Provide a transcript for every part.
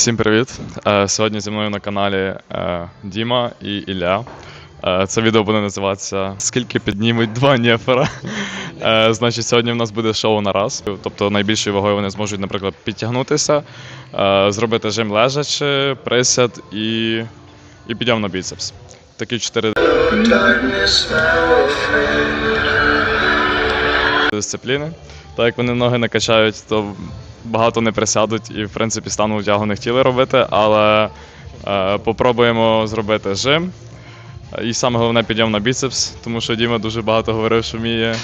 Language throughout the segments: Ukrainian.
Всім привіт! Е, Сьогодні зі мною на каналі е, Діма і Ілля. Е, Це відео буде називатися Скільки піднімуть два нефера. Е, Значить, сьогодні в нас буде шоу на раз. Тобто найбільшою вагою вони зможуть, наприклад, підтягнутися, зробити жим лежачи, присяд і, і підйом на біцепс. Такі чотири дисципліни. Так як вони ноги накачають, то багато не присядуть і, в принципі, стану тягу не хотіли робити, але е, попробуємо зробити жим. І саме головне підйом на біцепс, тому що Діма дуже багато говорив, що вміє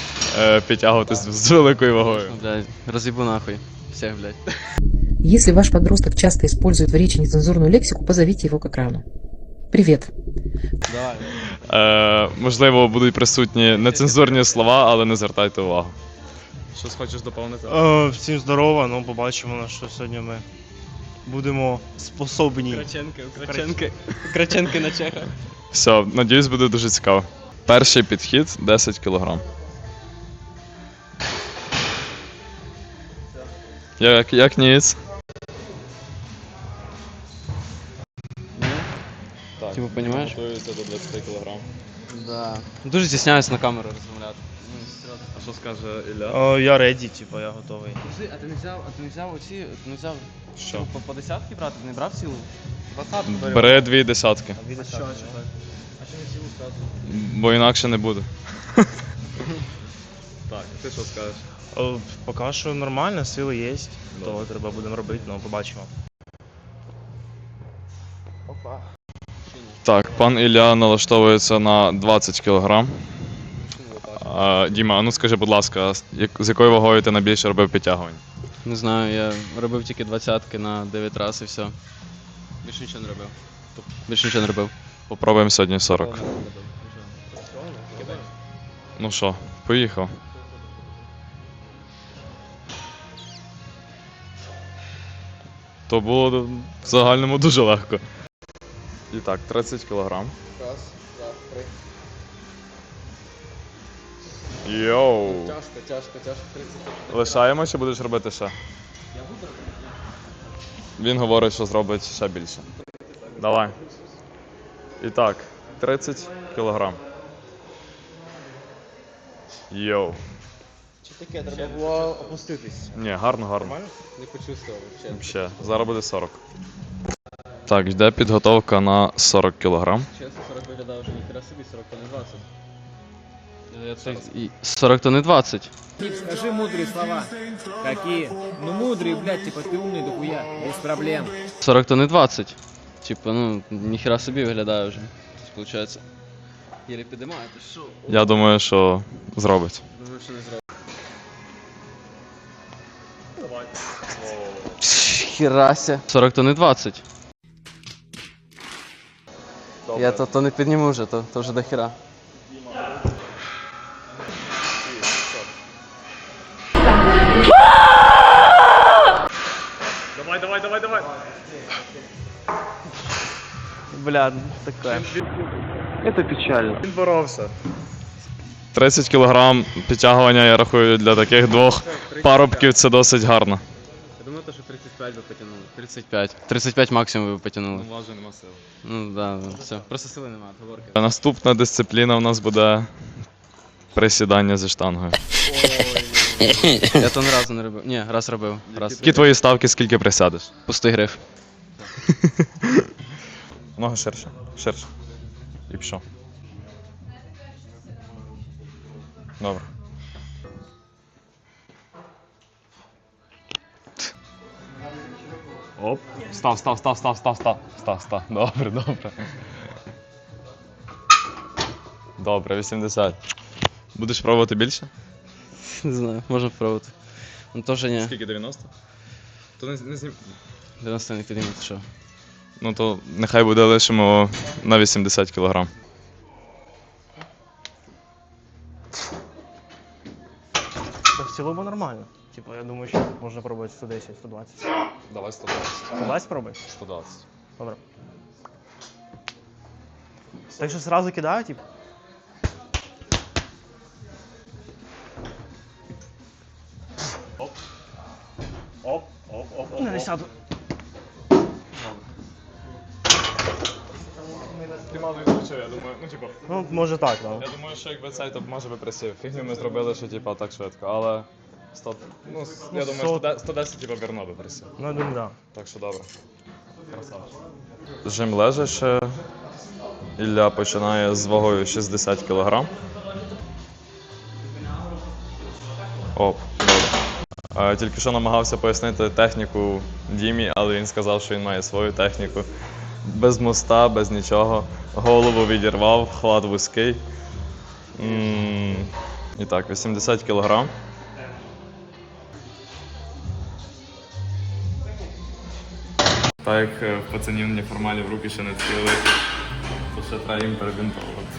е, підтягуватись з великою вагою. Блядь, разъебу нахуй. Всех, блядь. Если ваш подросток часто использует в речи нецензурную лексику, позовите его к экрану. Привет. Е, можливо, будуть присутні нецензурні слова, але не звертайте увагу. Щось хочеш доповнити? Е, Всім здорово, ну побачимо, на що сьогодні ми будемо способні. Краченки, Краченки. Краченки на чеха. Все, надіюсь, буде дуже цікаво. Перший підхід 10 кг. Як, як ніц? Так, Типу, понімаєш? Готуюся до 20 кг. Да. Дуже стісняюсь на камеру розмовляти. А що скаже Ілля? Е, Я реді, типу, я готовий. Подожди, а ти не взяв, а ти не взяв оці, ти не взяв Що? по, по десятки брати, ти не брав цілу? Двадцятку Бери дві десятки, А що, що так? бо інакше не буде. Так, ти що скажеш? Е, Поки що нормально, сили є, то треба будемо робити, ну побачимо. Опа. Так, пан Ілля налаштовується на 20 кг. Діма, ну скажи, будь ласка, з якою вагою ти найбільше робив підтягувань? Не знаю, я робив тільки двадцятки на 9 раз і все. Більше нічого не робив. Більше нічого не робив. Попробуємо сьогодні 40. Ну що, поїхав. То було в загальному дуже легко. І так, 30 кг. Раз, два, три. Йоу. Тяжко, тяжко, тяжко, 30. Лишаємо чи будеш робити ще? Я буду робити. Він говорить, що зробить ще більше. Давай. І так, 30 кг. Йоу. Чи таке, треба було опуститись. Ні, гарно, гарно. Не почувствував взагалі. Ще. Зараз буде 40. Так, йде підготовка на 40 кг. Чесно, 40 виглядає вже ніхера собі, 40 то не 20. 40 то не 20. Скажи мудрые слова. Какие? Ну мудрые, блядь, типа ты умный дохуя, без проблем. 40 то не 20. Типа, ну, ніхера собі виглядає вже. Тобто, Получається. Єлі підіймає, ти що? Я думаю, що зробить. Думаю, що не зробив. Херася. 40 то не 20. Я то, то не підніму вже, то, то вже до хера. Давай, давай, давай, давай. Бля, таке. Це печально. Він боровся. 30 кг підтягування, я рахую, для таких двох парубків це досить гарно. Що 35 ви потягнули. 35. 35 максимум ви потягнули. Важно нема сил. Ну да, да, все. Просто сили немає, говорки. Наступна дисципліна у нас буде присідання зі штангою. Я то ні разу не робив. Ні, раз робив. Раз. Які твої ставки, скільки присядеш? Пустий гриф. Ноги ширше. Ширше. І пішов. Добре. Оп. Став, став, став, став, став, став. Став, став. Добре, добре. Добре, 80. Будеш пробувати більше? Не знаю, можна спробувати. Ну теж ні. Скільки 90? То не, не знім. 90 не підіймати, що. Ну то нехай буде лишимо на 80 кг. Та в цілому нормально. Типу, я думаю, що можна пробувати 110, 120. Давай 120. 120 пробуй? 120. Добре. Так що зразу кидаю, типу. Оп. Оп, оп, оп, оп. Ну, Не сяду. Я думаю. Ну, типу, Ну, може так, так. я думаю, що якби цей топ може би присів. Фігню ми зробили, що типу, так швидко, але. 100, ну, я думаю, сот- 110, 110 типу вірно би присів. Ну, я думаю, так. Так що добре. Красавчик. Жим лежачи. Ілля починає з вагою 60 кг. Оп, добре. Е, Тільки що намагався пояснити техніку Дімі, але він сказав, що він має свою техніку. Без моста, без нічого. Голову відірвав, хлад вузький. М, І так, 80 кг. Так як е, пацанів неформалі в руки ще не великі, то ще треба їм перебінтовувати.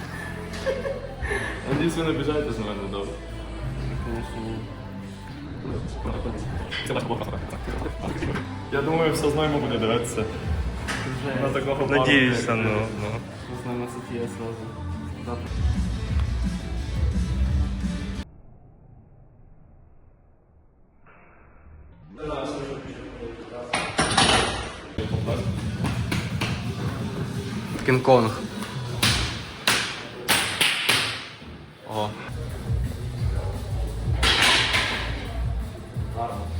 Надіюсь, ви не біжаєте на мене добре. Я думаю, все знаємо буде дивитися. На такого Надіюся, ну. ну. Знаємо Софія сразу. Кінг-Конг. Ого.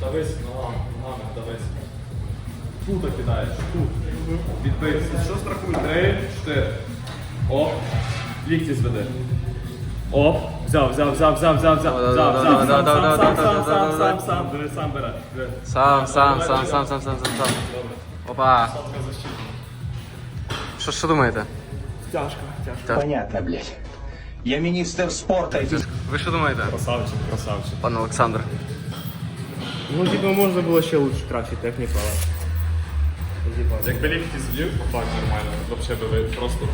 Давись, ногами, ногами, давись. Тут кидаєш, тут. Відбився. Що страхуй? Три, чотири. Оп. Лікті зведи. Оп. Взяв, взяв, взяв, взяв, взяв, взяв. Взяв, взяв, сам, сам, сам, сам, сам, сам, сам, диви, сам бере. Диви. Сам, сам, сам, сам, сам, сам, сам, сам. Опа. Що, що думаєте? Тяжко, тяжко. Понятно, блядь. Я министр спорта. Ви що думаєте, Красавчик, красавчик. пан Олександр? Ну, типу, можна було ще лучше, краще техніку, але... Типу, Якби лікті звів, так нормально. Взагалі би ви просто.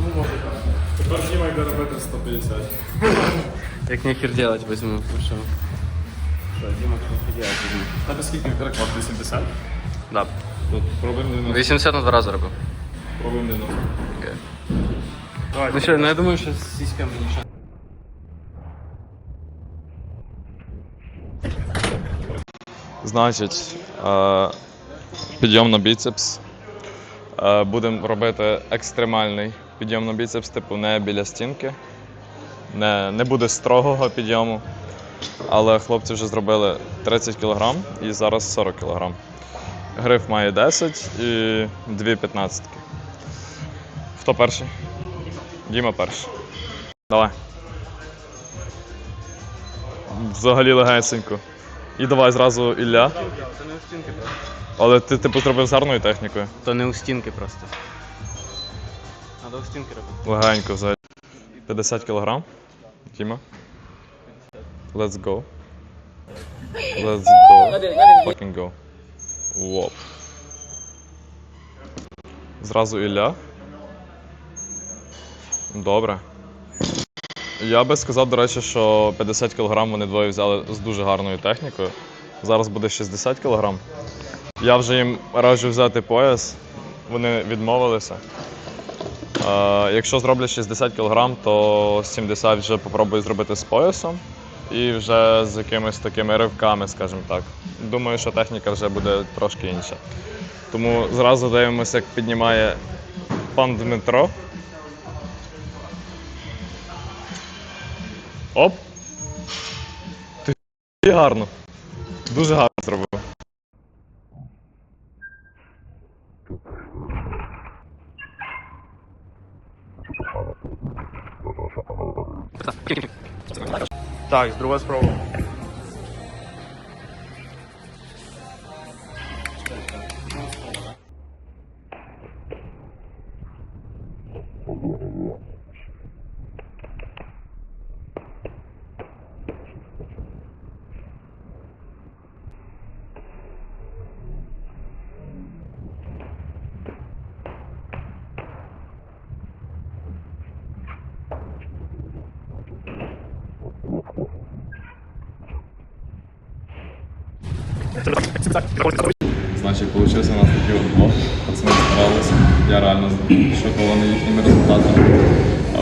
ну, може так. Тепер Діма йде робити 150. Як нехер делать візьму. Ну що? Що, Діма, що делать візьму? Тебе скільки рекорд? 80? Да. Тут пробуємо 90. 80 на два рази робив. Пробуємо 90. Окей. Давай, Ну що, ну я думаю, що з сіськами нічого. Значить, е, підйом на біцепс. Е, Будемо робити екстремальний підйом на біцепс, типу не біля стінки. Не, не буде строгого підйому. Але хлопці вже зробили 30 кг і зараз 40 кг. Гриф має 10 і 2 15. Хто перший? Діма перший. Давай. Взагалі легесенько. І давай зразу Ілля. То не у стінки просто. Але ти типу зробив з гарною технікою. То не у стінки просто. Надо у стінки робити. Легенько взагалі. 50 кг. Тіма. Let's go. Let's go. Fucking go. Воп. Зразу Ілля. Добре. Я би сказав, до речі, що 50 кг вони двоє взяли з дуже гарною технікою. Зараз буде 60 кг. Я вже їм раджу взяти пояс. Вони відмовилися. Е, якщо зроблять 60 кг, то 70 вже попробую зробити з поясом і вже з якимись такими ривками, скажімо так. Думаю, що техніка вже буде трошки інша. Тому зразу дивимося, як піднімає пан Дмитро. Оп! Ти гарно. Дуже гарно зробив. Так, друга спроба. Значить, получився у нас такий от. Пацани старалися. Я реально шокований їхніми результатами.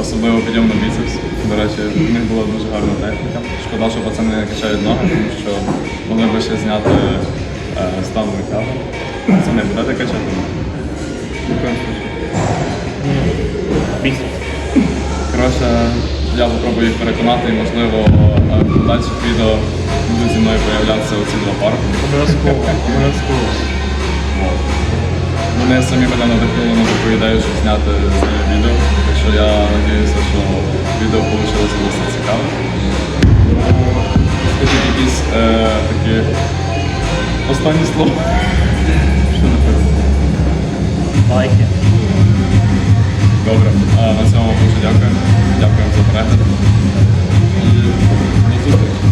Особливо підйом на біцепс. До речі, в них була дуже гарна техніка. Шкода, що пацани не качають ноги, тому що могли б ще зняти е, становий кадр. Пацани, будете качати ноги? Коротше, я попробую їх переконати і можливо е, в дальших відео будуть зі мною проявлятися у цьому зоопарку. Обов'язково, обов'язково. Мене самі мене надихнули на таку ідею, щоб зняти з нею відео. Так що я сподіваюся, що відео вийшло досить цікаве. Скажіть якісь е, такі останні слова. Що напевно? Лайки. Добре, а на цьому дуже дякую. Дякую за перегляд. І до зустрічі.